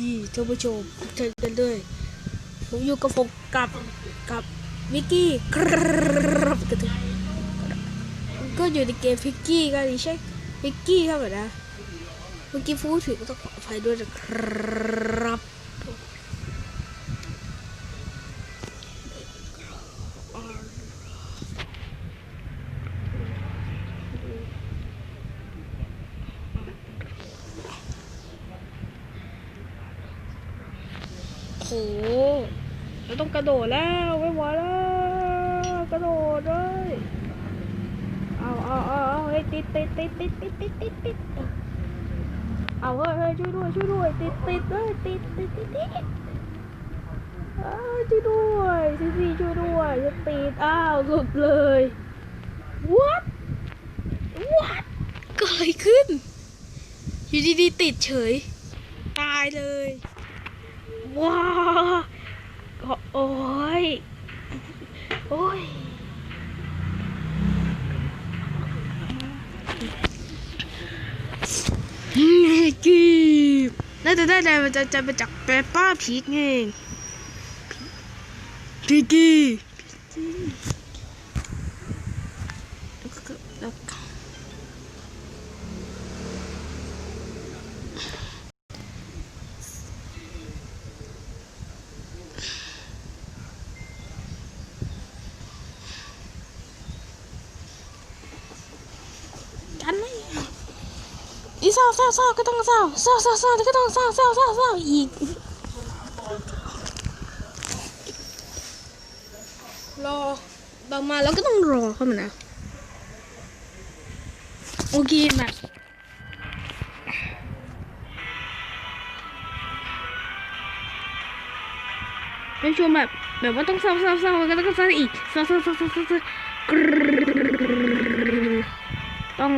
ดีท่านผู้ชมทุกท่านกันด้วยผมอยู่กับผมกับกับวิกกี้ครับก็อยู่ในเกมพิกกี้กันดิใช่พิกกี้ครับนะเมื่อกี้ฟูดผิดก็ต้องขออภัยด้วยนะครับ หเราต้องกระโดดแล้วไม่ไหวแล้วกระโดดเลยเอาเอาเอาเอาเฮ้ยติดติดติดติดติดติดติดติดเอาเฮ้ยเฮ้ยช่วยด้วยช่วยด้วยติดติดเลยติดติดติดติดช่วยด้วยซีซีช่วยด้วยจะติดอ้าวหลุดเลย what what เกิดอะไรขึ้นอยู่ดีๆติดเฉย ตายเลย ว้าวโอ้ย โอ้ยกีบน่าจะได้แรงมันจะจะมาจากเปปป้าพีกไงพีกี้แล้วก็แล้วก็กันไหมอีเศ ร้าเศร้าเศร้าก็ต้องเศร้าเศร้าเศร้าเศร้าก็ต้องเศร้าเศร้าเศร้าเศร้าอีกรอบางมาแล้วก็ต้องรอเข้ามานะโอเคแบบเป็นช่วงแบบแบบว่าต้องเศร้าเศร้าเศร้าแล้วก็ต้องเศร้าอีกเศร้าเศร้าเศร้าเศร้าเศร้าเศร้ากรึ๊ดต้อง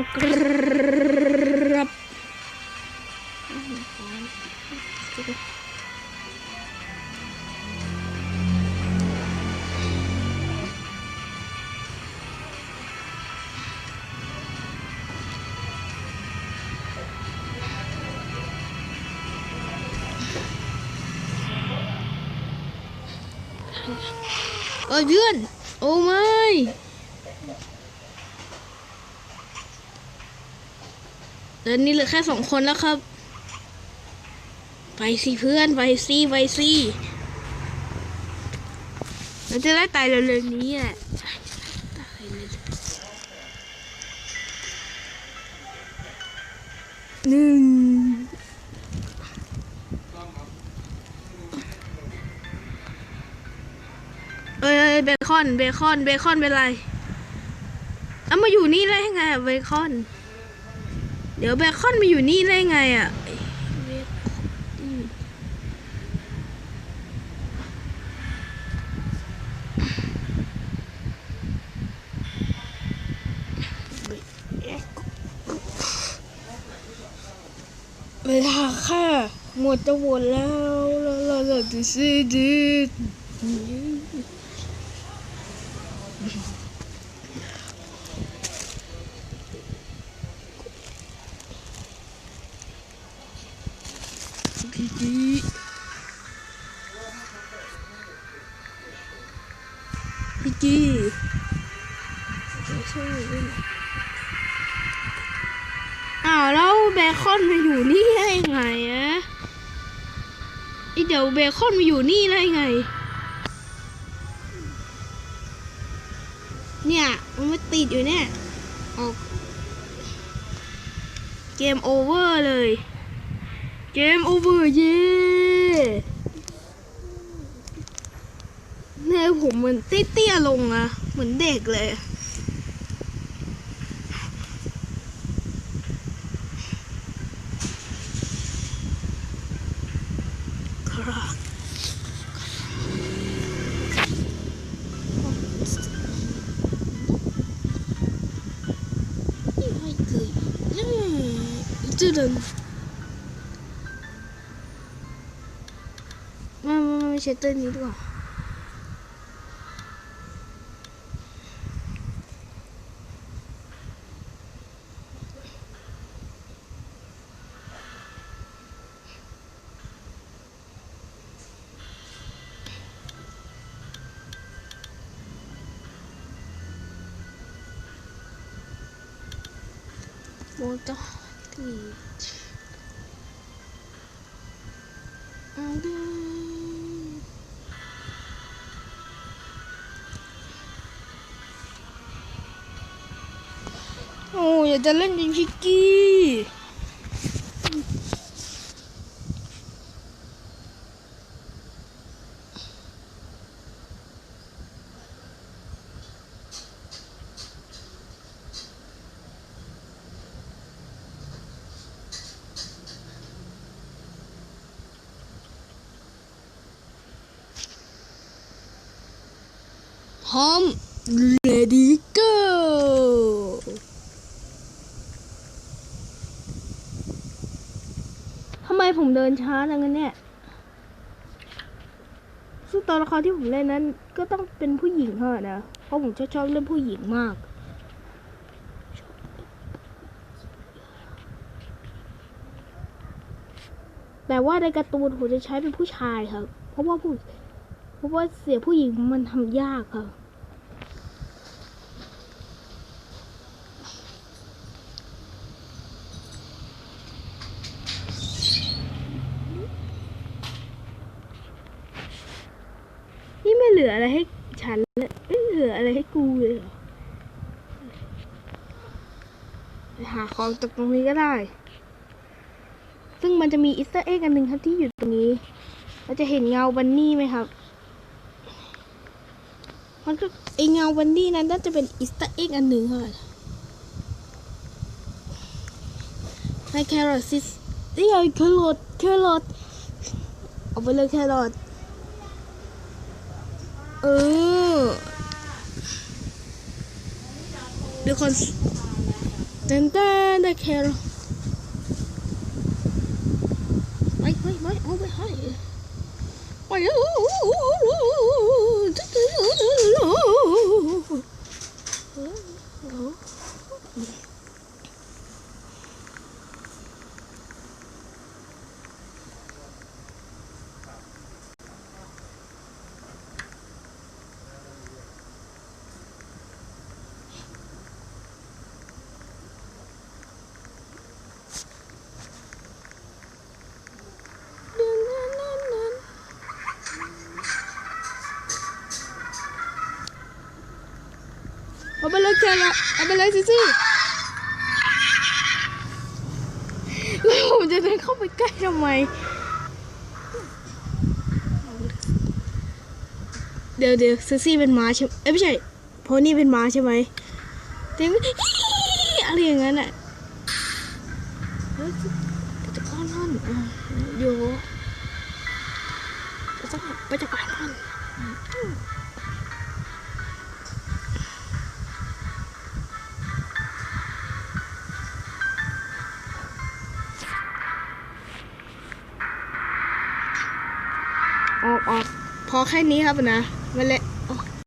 เอ้ยเพื่อน โอ้ไม่เดี๋ยวนี้เหลือแค่สองคนแล้วครับ ไปสิเพื่อน ไปสิไปสิเราจะได้ตายเร็วๆนี้แหละหนึ่ง เบคอน เบคอน เบคอนเป็นไรเอามาอยู่นี่ได้ยังไงอะเบคอน เดี๋ยวเบคอนมาอยู่นี่ได้ไงอะเวลาค่ะ หมดจะหมดแล้วแล้วเราเราจะซีดี พี่จีช่วยด้อ้าวแล้วเบคอนมาอยู่นี่ได้ไงอะไอเดี๋ยวเบคอนมาอยู่นี่ได้ไง เนี่ยมันมาติดอยู่เนี่ยออกเกมโอเวอร์เลย เกมโอเวอร์เย่ เนี่ยผมเหมือนเตี้ยๆลงอะเหมือนเด็กเลยครับไม่เคยจุดนมามามาเช็ดตัวนี้ดีกว่า water teach Okay. โอ้อยากจะเล่นยิงชิกกี้ พร้อม ready go ทำไมผมเดินช้าจังเนี่ย ซึ่งตัวละครที่ผมเล่นนั้น ก็ต้องเป็นผู้หญิงเท่านั้นนะ เพราะผมชอบชอบเล่นผู้หญิงมากแต่ว่าในการ์ตูนผมจะใช้เป็นผู้ชายครับ เพราะว่าผู้เพราะว่าเสียผู้หญิงมันทำยากครับ นี่ไม่เห ลืออะไรให้ฉันเลยไม่เหลืออะไรให้กูเลยเหรอไปหาของจากตรงนี้ก็ได้ ซึ่งมันจะมีอิสต์เอ็กอันหนึ่งครับที่อยู่ตรงนี้ เราจะเห็นเงาบันนี่ไหมครับ มันก็ไอเงาบันนี่นั้นน่าจะเป็นอิสต์เอ็กอันหนึ่งค่ะในแครอทซิสนี่ไงแครอทแครอทเอาไปเลยแครอท เออเดี๋ยวคนเต้นเต้นได้แครอทไปไปไปเอาไปให้ไปเอา ไปเลยแครอทเอาไปเลยซิซี่แล้วผมจะเดินเข้าไปใกล้ทำไม เดี๋ยวเดี๋ยวซิซี่เป็นม้าใช่เอ้ยไม่ใช่โพนี่เป็นม้าใช่ไหมเต็มอะไรอย่างนั้นอะไปจัดการมันอะเดี๋ยวจะต้องไปจัดการมัน พอแค่นี้ครับนะมาเลย